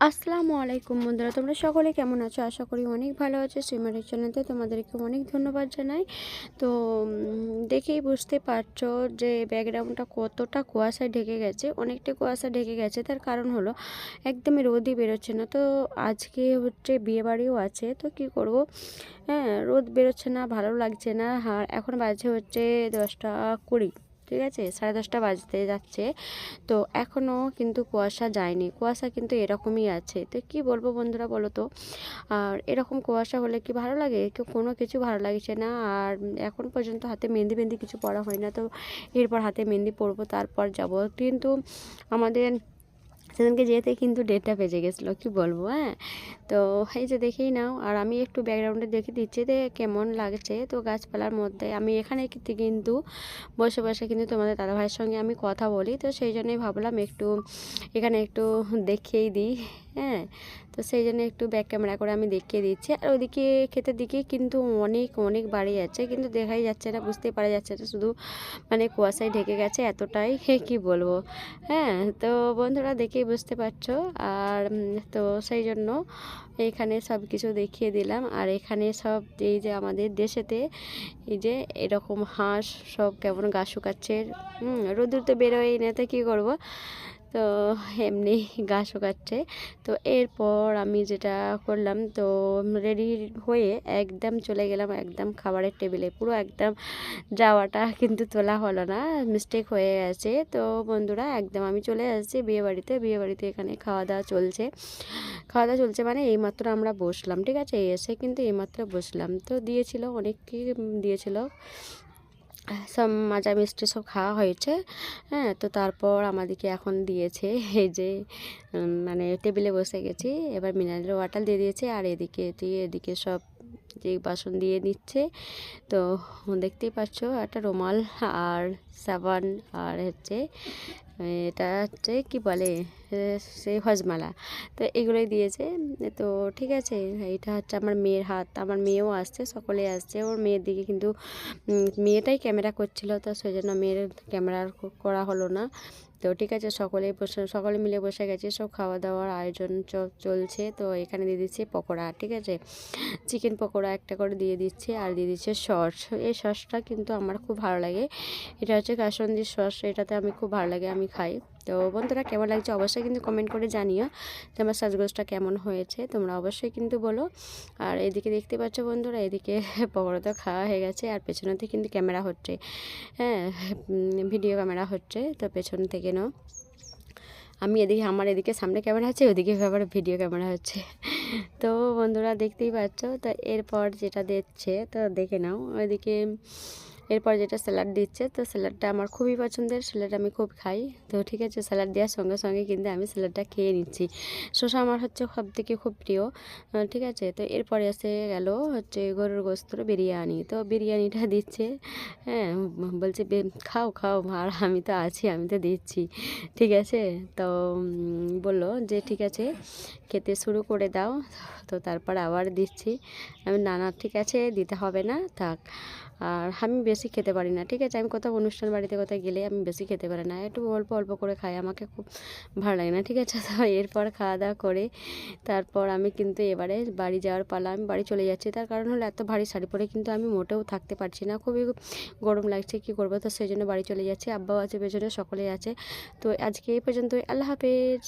আসসালামু আলাইকুম বন্ধুরা, তোমরা সকলে কেমন আছো? আশা করি অনেক ভালো আছো। সিমারের চ্যানেলতে তোমাদেরকে অনেক ধন্যবাদ জানাই। তো দেখেই বুঝতে পারছ যে ব্যাকগ্রাউন্ডটা কতটা কুয়াশায় ঢেকে গেছে, অনেকটা কুয়াশা ঢেকে গেছে। তার কারণ হলো, একদমই রোদই বেরোচ্ছে না। তো, আজকে হচ্ছে বিয়েবাড়িও আছে, তো কি করব? হ্যাঁ রোদ বেরোচ্ছে না, ভালো লাগছে না। আর এখন বাজে হচ্ছে দশটা কুড়ি। ঠিক আছে? সাড়ে দশটা বাজতে যাচ্ছে। তো এখনও কিন্তু কুয়াশা যায়নি। কুয়াশা কিন্তু এরকমই আছে। তো কি বলব বন্ধুরা বলো তো? আর এরকম কুয়াশা হলে কি ভালো লাগে? কোনো কিছু ভালো লাগছে না। আর এখন পর্যন্ত হাতে মেহেন্দি মেহেন্দি কিছু পড়া হয় না। তো এরপর হাতে মেহেন্দি পরবো, তারপর যাব। কিন্তু আমাদের সেদিনকে যেতে কিন্তু ডেটটা বেজে গেছিল, কি বলব হ্যাঁ? তো এই যে দেখেই নাও, আর আমি একটু ব্যাকগ্রাউন্ডে দেখে দিচ্ছি যে কেমন লাগছে। তো গাছপালার মধ্যে আমি এখানে কিন্তু বসে বসে কিন্তু তোমাদের দাদাভাইয়ের সঙ্গে আমি কথা বলি। তো সেই জন্যই ভাবলাম একটু এখানে একটু দেখিয়েই দিই। হ্যাঁ? তো সেই জন্য একটু ব্যাক ক্যামেরা করে আমি দেখিয়ে দিচ্ছি। আর ওদিকে ক্ষেতের দিকে কিন্তু অনেক অনেক বাড়ি আছে, কিন্তু দেখাই যাচ্ছে না, বুঝতেই পারা যাচ্ছে না। শুধু মানে কুয়াশায় ঢেকে গেছে এতটাই, কি বলব? হ্যাঁ তো বন্ধুরা দেখেই বুঝতে পারছ। আর তো সেই জন্য এখানে সব কিছু দেখিয়ে দিলাম। আর এখানে সব এই যে আমাদের দেশেতে এই যে এরকম হাঁস সব কেমন গা শুকাচ্ছে। হুম তো বেরোয় না, তো কী করব? তো এমনি গা শুকাচ্ছে। তো এরপর আমি যেটা করলাম, তো রেডি হয়ে একদম চলে গেলাম, একদম খাবারের টেবিলে পুরো একদম যাওয়াটা কিন্তু তোলা হলো না মিস্টেক হয়ে গেছে। তো বন্ধুরা, একদম আমি চলে আসছি বিয়েবাড়িতে বিয়েবাড়িতে এখানে খাওয়া দাওয়া চলছে। খাওয়া দাওয়া চলছে মানে এইমাত্র আমরা বসলাম, ঠিক আছে? এসে কিন্তু এইমাত্র বসলাম। তো দিয়েছিল অনেকই দিয়েছিল? সব মাজা মিষ্টি সব খাওয়া হয়েছে হ্যাঁ তো তারপর আমাদেরকে এখন দিয়েছে এই যে মানে টেবিলে বসে গেছি, এবার মিনারেল ওয়াটার দিয়ে দিয়েছে, আর এদিকে দিয়ে এদিকে সব যে বাসন দিয়ে নিচ্ছে, তো দেখতেই পাচ্ছ, একটা রুমাল আর সাবান, আর হচ্ছে, এটা হচ্ছে কি বলে সেই হজমালা। তো এগুলোই দিয়েছে। তো ঠিক আছে এটা হচ্ছে আমার মেয়ের হাত। আমার মেয়েও আসছে, সকলে আসছে। ওর মেয়ের দিকে কিন্তু মেয়েটাই ক্যামেরা করছিল, তো সেই জন্য মেয়ের ক্যামেরা করা হলো না। তো ঠিক আছে সকলে বসে, সকলে মিলে বসে গেছে। সব খাওয়া দাওয়ার আয়োজন চলছে। তো এখানে দিয়ে দিচ্ছে পকোড়া, ঠিক আছে? চিকেন পকোড়া একটা করে দিয়ে দিচ্ছে আর দিয়ে দিচ্ছে সস। এই সসটা কিন্তু আমার খুব ভালো লাগে। এটা হচ্ছে কাসন্দির সস, এটাতে আমি খুব ভালো লাগে, আমি খাই। তো বন্ধুরা কেমন লাগছে অবশ্যই কিন্তু কমেন্ট করে জানিও যে আমার সাজগোজটা কেমন হয়েছে, তোমরা অবশ্যই কিন্তু বলো। আর এদিকে দেখতে পাচ্ছ বন্ধুরা, এদিকে পকোড়া তো খাওয়া হয়ে গেছে আর পেছনেতে কিন্তু ক্যামেরা হচ্ছে। হ্যাঁ ভিডিও ক্যামেরা হচ্ছে, তো পেছন থেকে নাও। আমি এদিকে, আমার এদিকে সামনে ক্যামেরা আছে, ওদিকে আবার ভিডিও ক্যামেরা হচ্ছে। তো বন্ধুরা দেখতেই পাচ্ছ, তো এরপর যেটা দিচ্ছে তো দেখে নাও। ওইদিকে এরপর যেটা স্যালাড দিচ্ছে, তো স্যালাডটা আমার খুবই পছন্দের, স্যালাড আমি খুব খাই। তো ঠিক আছে, স্যালাড দেওয়ার সঙ্গে সঙ্গে কিন্তু আমি স্যালাডটা খেয়ে নিচ্ছি। শসা আমার হচ্ছে সব থেকে খুব প্রিয়। ঠিক আছে, তো এরপরে এসে গেল হচ্ছে গরুর গোস্তর বিরিয়ানি। তো বিরিয়ানিটা দিচ্ছে হ্যাঁ বলছে খাও খাও, আর আমি তো আছি, আমি তো দিচ্ছি। ঠিক আছে, তো বলল যে, ঠিক আছে, খেতে শুরু করে দাও। তো তারপর আবার দিচ্ছি। আমি, না না, ঠিক আছে, দিতে হবে না, থাক। আর আমি বেশি খেতে পারি না, ঠিক আছে? আমি কোথাও অনুষ্ঠান বাড়িতে কোথাও গেলে আমি বেশি খেতে পারি না। একটু অল্প অল্প করে খাই, আমাকে খুব ভালো লাগে না, ঠিক আছে? তো এরপর খাওয়া দাওয়া করে তারপর আমি কিন্তু এবারে বাড়ি যাওয়ার পালা, আমি বাড়ি চলে যাচ্ছি। তার কারণ হলো এত ভারী শাড়ি পরে কিন্তু আমি মোটেও থাকতে পারছি না, খুবই গরম লাগছে, কি করব? তো সেই জন্য বাড়ি চলে যাচ্ছি, আব্বাও আছে, পেছনে সকলেই আছে। তো আজকে এই পর্যন্ত আল্লাহ হাফেজ।